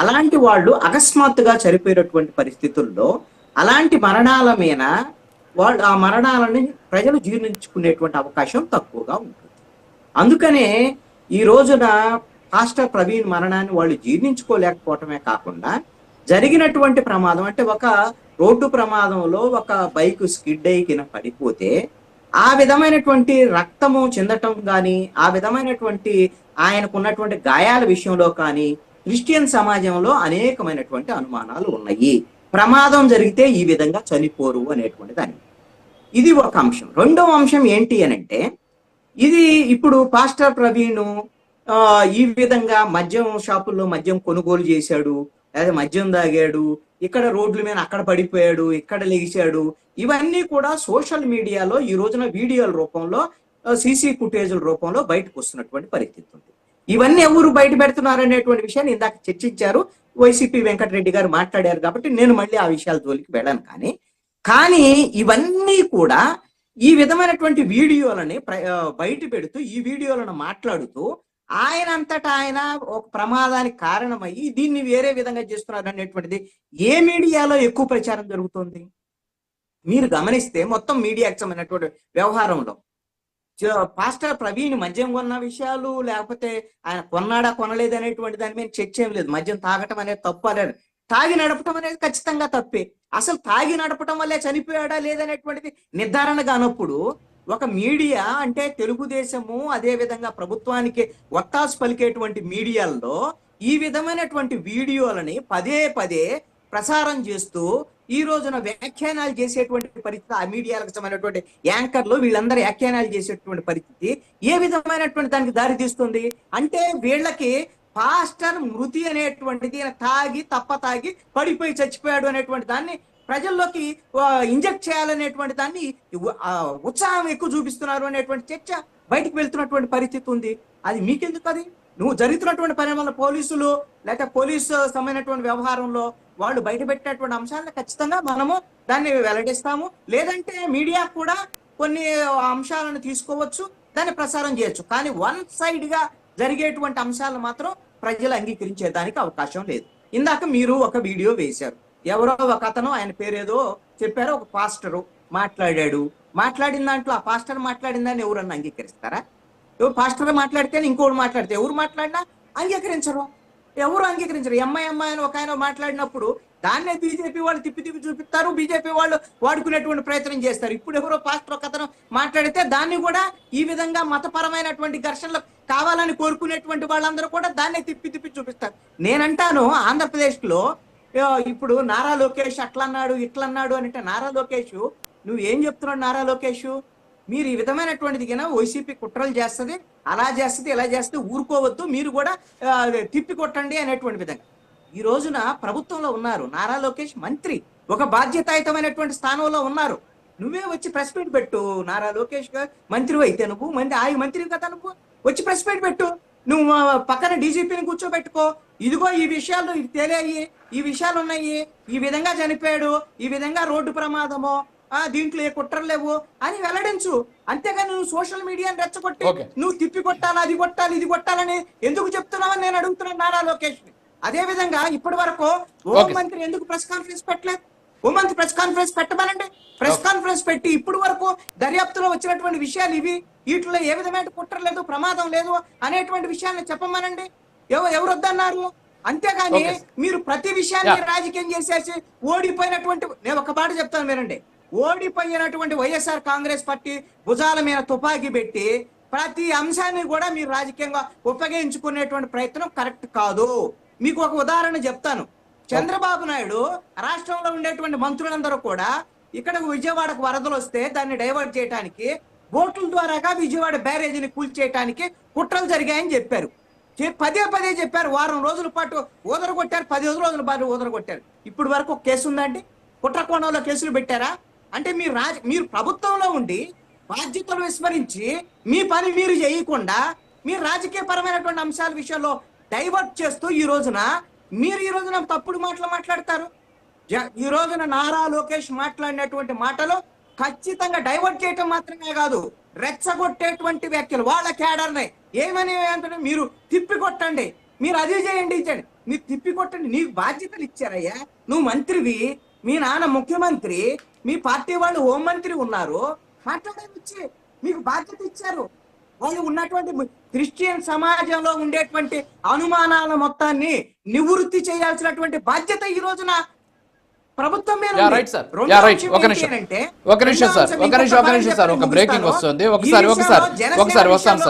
అలాంటి వాళ్ళు అకస్మాత్తుగా చనిపోయినటువంటి పరిస్థితుల్లో అలాంటి మరణాల మీద వాళ్ళు ఆ మరణాలని ప్రజలు జీర్ణించుకునేటువంటి అవకాశం తక్కువగా ఉంటుంది. అందుకనే ఈ రోజున పాస్టర్ ప్రవీణ్ మరణాన్ని వాళ్ళు జీర్ణించుకోలేకపోవటమే కాకుండా జరిగినటువంటి ప్రమాదం అంటే ఒక రోడ్డు ప్రమాదంలో ఒక బైక్ స్కిడ్ అయి కింద పడిపోతే ఆ విధమైనటువంటి రక్తము చెందటం కానీ ఆ విధమైనటువంటి ఆయనకున్నటువంటి గాయాల విషయంలో కానీ క్రిస్టియన్ సమాజంలో అనేకమైనటువంటి అనుమానాలు ఉన్నాయి. ప్రమాదం జరిగితే ఈ విధంగా చనిపోరు అనేటువంటి దాని ఇది ఒక అంశం. రెండవ అంశం ఏంటి అని అంటే ఇది ఇప్పుడు పాస్టర్ ప్రవీణ్ ఈ విధంగా మద్యం షాపుల్లో మద్యం కొనుగోలు చేశాడు లేదా మద్యం తాగాడు ఇక్కడ రోడ్ల మీద అక్కడ పడిపోయాడు ఇక్కడ లెగిశాడు ఇవన్నీ కూడా సోషల్ మీడియాలో ఈ రోజున వీడియోల రూపంలో సీసీ ఫుటేజ్ల రూపంలో బయటకు వస్తున్నటువంటి పరిస్థితి ఉంది. ఇవన్నీ ఎవరు బయట పెడుతున్నారు అనేటువంటి విషయాన్ని ఇందాక చర్చించారు. వైసీపీ వెంకటరెడ్డి గారు మాట్లాడారు కాబట్టి నేను మళ్ళీ ఆ విషయాల జోలికి వెళ్ళాను కానీ కానీ ఇవన్నీ కూడా ఈ విధమైనటువంటి వీడియోలని బయట పెడుతూ ఈ వీడియోలను మాట్లాడుతూ ఆయన అంతటా ఆయన ఒక ప్రమాదానికి కారణమయ్యి దీన్ని వేరే విధంగా చేస్తున్నారు అనేటువంటిది ఏ మీడియాలో ఎక్కువ ప్రచారం జరుగుతుంది? మీరు గమనిస్తే మొత్తం మీడియాకి సంబంధించినటువంటి వ్యవహారంలో పాస్టర్ ప్రవీణ్ మద్యం కొన్న విషయాలు లేకపోతే ఆయన కొన్నాడా కొనలేదు అనేటువంటి దాని మీద చర్చ ఏం లేదు. మద్యం తాగటం అనేది తప్పు అనేది. తాగి నడపటం అనేది ఖచ్చితంగా తప్పే. అసలు తాగి నడపటం వల్లే చనిపోయాడా లేదనేటువంటిది నిర్ధారణ కానప్పుడు ఒక మీడియా అంటే తెలుగుదేశము అదే విధంగా ప్రభుత్వానికి ఒత్తాసు పలికేటువంటి మీడియాల్లో ఈ విధమైనటువంటి వీడియోలని పదే పదే ప్రసారం చేస్తూ ఈ రోజున వ్యాఖ్యానాలు చేసేటువంటి పరిస్థితి ఆ మీడియాలకు సంబంధించినటువంటి యాంకర్లు వీళ్ళందరూ వ్యాఖ్యానాలు చేసేటువంటి పరిస్థితి ఏ విధమైనటువంటి దానికి దారి తీస్తుంది? అంటే వీళ్ళకి పాస్టర్ మృతి అనేటువంటిది ఈయన తాగి తప్ప తాగి పడిపోయి చచ్చిపోయాడు అనేటువంటి దాన్ని ప్రజల్లోకి ఇంజెక్ట్ చేయాలనేటువంటి దాన్ని ఉత్సాహం ఎక్కువ చూపిస్తున్నారు అనేటువంటి చర్చ బయటకు వెళ్తున్నటువంటి పరిస్థితి ఉంది. అది మీకెందుకు అది నువ్వు జరుగుతున్నటువంటి పరిణామాల పోలీసులు లేక పోలీసు సంబంధించినటువంటి వ్యవహారంలో వాళ్ళు బయట పెట్టినటువంటి అంశాలను ఖచ్చితంగా మనము దాన్ని వెల్లడిస్తాము. లేదంటే మీడియా కూడా కొన్ని అంశాలను తీసుకోవచ్చు దాన్ని ప్రసారం చేయొచ్చు. కానీ వన్ సైడ్గా జరిగేటువంటి అంశాలను మాత్రం ప్రజలు అంగీకరించేదానికి అవకాశం లేదు. ఇందాక మీరు ఒక వీడియో వేశారు. ఎవరో ఒక అతను ఆయన పేరేదో చెప్పారో ఒక పాస్టరు మాట్లాడాడు. మాట్లాడిన దాంట్లో ఆ పాస్టర్ మాట్లాడిన దాన్ని ఎవరన్నా అంగీకరిస్తారా? పాస్టర్ మాట్లాడితే ఇంకోటి మాట్లాడితే ఎవరు మాట్లాడినా అంగీకరించరు. ఎవరు అంగీకరించరు. ఎంఐ ఎంఐ అని ఒక ఆయన మాట్లాడినప్పుడు దాన్నే బీజేపీ వాళ్ళు తిప్పి తిప్పి చూపిస్తారు. బీజేపీ వాళ్ళు వాడుకునేటువంటి ప్రయత్నం చేస్తారు. ఇప్పుడు ఎవరో పాస్టర్ ఒక అతను మాట్లాడితే దాన్ని కూడా ఈ విధంగా మతపరమైనటువంటి ఘర్షణలు కావాలని కోరుకునేటువంటి వాళ్ళందరూ కూడా దాన్నే తిప్పి తిప్పి చూపిస్తారు. నేనంటాను ఆంధ్రప్రదేశ్లో ఇప్పుడు నారా లోకేష్ అట్లన్నాడు ఇట్లన్నాడు అని అంటే నారా లోకేష్ నువ్వు ఏం చెప్తున్నాడు నారా లోకేష్? మీరు ఈ విధమైనటువంటిది కింద వైసీపీ కుట్రలు చేస్తుంది అలా చేస్తుంది ఇలా చేస్తే ఊరుకోవద్దు మీరు కూడా తిప్పి కొట్టండి అనేటువంటి విధంగా. ఈ రోజున ప్రభుత్వంలో ఉన్నారు నారా లోకేష్ మంత్రి ఒక బాధ్యతాయుతమైనటువంటి స్థానంలో ఉన్నారు. నువ్వే వచ్చి ప్రెస్ మీట్ పెట్టు నారా లోకేష్గా మంత్రి అయితే నువ్వు మంది ఆ మంత్రి కదా నువ్వు వచ్చి ప్రెస్ మీట్ పెట్టు. నువ్వు పక్కన డీజీపీని కూర్చోబెట్టుకో. ఇదిగో ఈ విషయాలు ఇవి తేలాయి ఈ విషయాలు ఉన్నాయి ఈ విధంగా చనిపోయాడు ఈ విధంగా రోడ్డు ప్రమాదము ఆ దీంట్లో ఏ కుట్రలు లేవు అని వెల్లడించు అంతేగాని నువ్వు సోషల్ మీడియాని రెచ్చగొట్టి. నువ్వు తిప్పి కొట్టాలి అది కొట్టాలి ఇది కొట్టాలని ఎందుకు చెప్తున్నావని నేను అడుగుతున్నాను నారా లోకేష్. అదే విధంగా ఇప్పటి వరకు హోం Okay. మంత్రి ఎందుకు ప్రెస్ కాన్ఫరెన్స్ పెట్టలేదు హోం మంత్రి ప్రెస్ కాన్ఫరెన్స్ పెట్టమనండి ప్రెస్ కాన్ఫరెన్స్ పెట్టి ఇప్పుడు వరకు దర్యాప్తులో వచ్చినటువంటి విషయాలు ఇవి వీటిలో ఏ విధమైన కుట్ర లేదు ప్రమాదం లేదు అనేటువంటి విషయాన్ని చెప్పమనండి ఎవరు వద్దన్నారు అంతేగాని. మీరు ప్రతి విషయాన్ని. రాజకీయం చేసేసి ఓడిపోయినటువంటి నేను ఒక మాట చెప్తాను మీరండి ఓడిపోయినటువంటి వైఎస్ఆర్ కాంగ్రెస్ పార్టీ భుజాల మీద తుపాకీ పెట్టి ప్రతి అంశాన్ని కూడా మీరు రాజకీయంగా ఉపయోగించుకునేటువంటి ప్రయత్నం కరెక్ట్ కాదు. మీకు ఒక ఉదాహరణ చెప్తాను. చంద్రబాబు నాయుడు రాష్ట్రంలో ఉండేటువంటి మంత్రులందరూ కూడా ఇక్కడ విజయవాడకు వరదలు వస్తే దాన్ని డైవర్ట్ చేయడానికి బోట్ల ద్వారాగా విజయవాడ బ్యారేజీని కూల్చేయటానికి కుట్రలు జరిగాయని చెప్పారు. పదే పదే చెప్పారు. వారం రోజుల పాటు ఊదర కొట్టారు పది రోజుల పాటు ఊదర కొట్టారు ఇప్పుడు వరకు ఒక కేసు ఉందండి. కుట్ర కోణంలో కేసులు పెట్టారా? అంటే మీరు రాజ మీరు ప్రభుత్వంలో ఉండి బాధ్యతలు విస్మరించి మీ పని మీరు చేయకుండా మీరు రాజకీయ పరమైనటువంటి అంశాల విషయంలో డైవర్ట్ చేస్తూ ఈ రోజున మీరు ఈ రోజున తప్పుడు మాటలు మాట్లాడతారు? జ- ఈ రోజున నారా లోకేష్ మాట్లాడినటువంటి మాటలు ఖచ్చితంగా డైవర్ట్ చేయటం మాత్రమే కాదు రెచ్చగొట్టేటువంటి వ్యాఖ్యలు వాళ్ళ క్యాడర్ని. ఏమని అంటే మీరు తిప్పి కొట్టండి మీరు అది చేయండి ఇది చేయండి. మీరు తిప్పి కొట్టండి నీకు బాధ్యతలు ఇచ్చారయ్యా. నువ్వు మంత్రివి. మీ నాన్న ముఖ్యమంత్రి. మీ పార్టీ వాళ్ళు హోంమంత్రి ఉన్నారు. మాట్లాడనిచ్చి మీకు బాధ్యత ఇచ్చారు. వాళ్ళు ఉన్నటువంటి క్రిస్టియన్ సమాజంలో ఉండేటువంటి అనుమానాల మొత్తాన్ని నివృత్తి చేయాల్సినటువంటి బాధ్యత ఈ రోజున ప్రభుత్వం ఒక నిమిషం. సార్ ఒక నిమిషం ఒక నిమిషం సార్ ఒక బ్రేకింగ్. వస్తుంది. ఒకసారి ఒకసారి ఒకసారి వస్తాను